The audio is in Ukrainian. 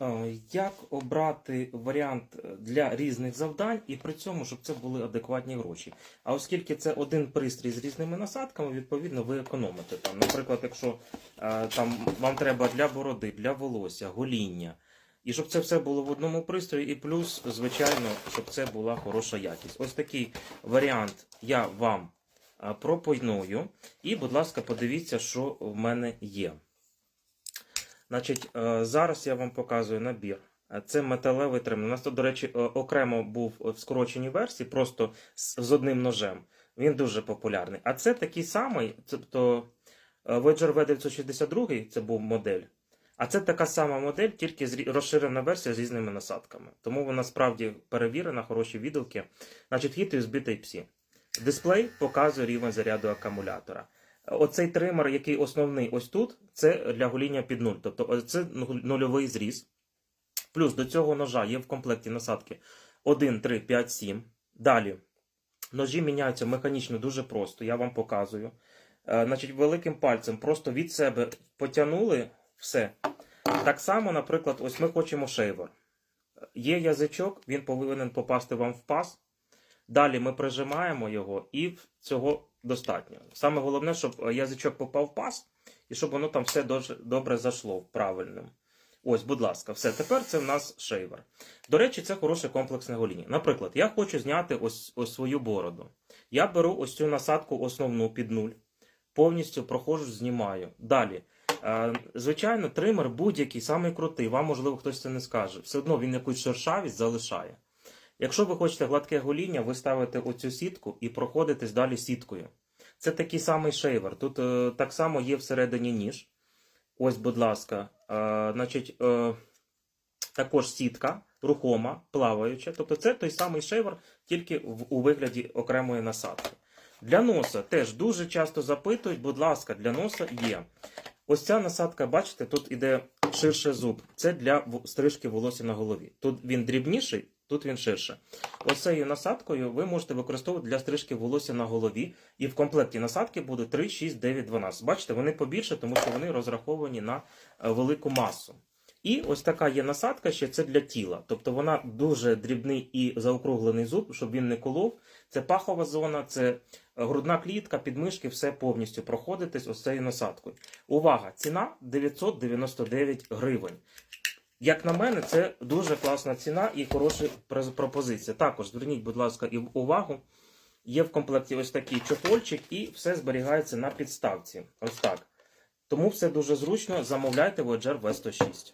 Е, Як обрати варіант для різних завдань і при цьому, щоб це були адекватні гроші? А оскільки це один пристрій з різними насадками, відповідно, ви економите там. Наприклад, якщо е, там вам треба для бороди, для волосся, гоління, і щоб це все було в одному пристрої, і плюс, звичайно, щоб це була хороша якість. Ось такий варіант я вам е, пропоную. І, будь ласка, подивіться, що в мене є. Значить, е, зараз я вам показую набір. Е, Це металевий тример. У нас тут, до речі, е, окремо був в скороченій версії, просто з одним ножем. Він дуже популярний. А це такий самий, тобто Voyager V962 це був модель. А це така сама модель, тільки розширена версія з різними насадками. Тому вона справді перевірена, хороші відгуки. Значить, хід USB Type-C. Дисплей показує рівень заряду акумулятора. Оцей тример, який основний ось тут, це для гоління під нуль. Тобто це ну- нульовий зріз. Плюс до цього ножа є в комплекті насадки 1, 3, 5, 7. Далі ножі міняються механічно дуже просто, я вам показую. Е, Значить, великим пальцем просто від себе потягнули все. Так само, наприклад, ось ми хочемо шейвер. Є язичок, він повинен попасти вам в паз. Далі ми прижимаємо його, і цього достатньо. Саме головне, щоб е, язичок попав в паз, і щоб воно там все добре зайшло правильним. Ось, будь ласка, все. Тепер це в нас шейвер. До речі, це хороше комплексне гоління. Наприклад, я хочу зняти ось, ось свою бороду. Я беру ось цю насадку основну під нуль, повністю проходжу, знімаю. Далі. Е, звичайно, тример будь-який, самий крутий, вам, можливо, хтось це не скаже. Все одно він якусь шершавість залишає. Якщо ви хочете гладке гоління, ви ставите оцю сітку і проходитесь далі сіткою. Це такий самий шейвер. Тут е, так само є всередині ніж. Ось, будь ласка. Е, значить, е, також сітка, рухома, плаваюча. Тобто це той самий шейвер, тільки в, у вигляді окремої насадки. Для носа теж дуже часто запитують, будь ласка, для носа є. Ось ця насадка, бачите, тут іде ширше зуб. Це для стрижки волосся на голові. Тут він дрібніший, тут він ширше. Цією насадкою ви можете використовувати для стрижки волосся на голові. І в комплекті насадки буде 3, 6, 9, 12. Бачите, вони побільше, тому що вони розраховані на е, велику масу. І ось така є насадка ще це для тіла. Тобто вона дуже дрібний і заокруглений зуб, щоб він не колов. Це пахова зона, це е, грудна клітка, підмишки, все повністю проходитись ось цією насадкою. Увага! Ціна 999 гривень. Як на мене, це дуже класна ціна і хороша пропозиція. Також зверніть, будь ласка, увагу. Є в комплекті ось такий чохольчик, і все зберігається на підставці. Ось так. Тому все дуже зручно. Замовляйте Voyager V106.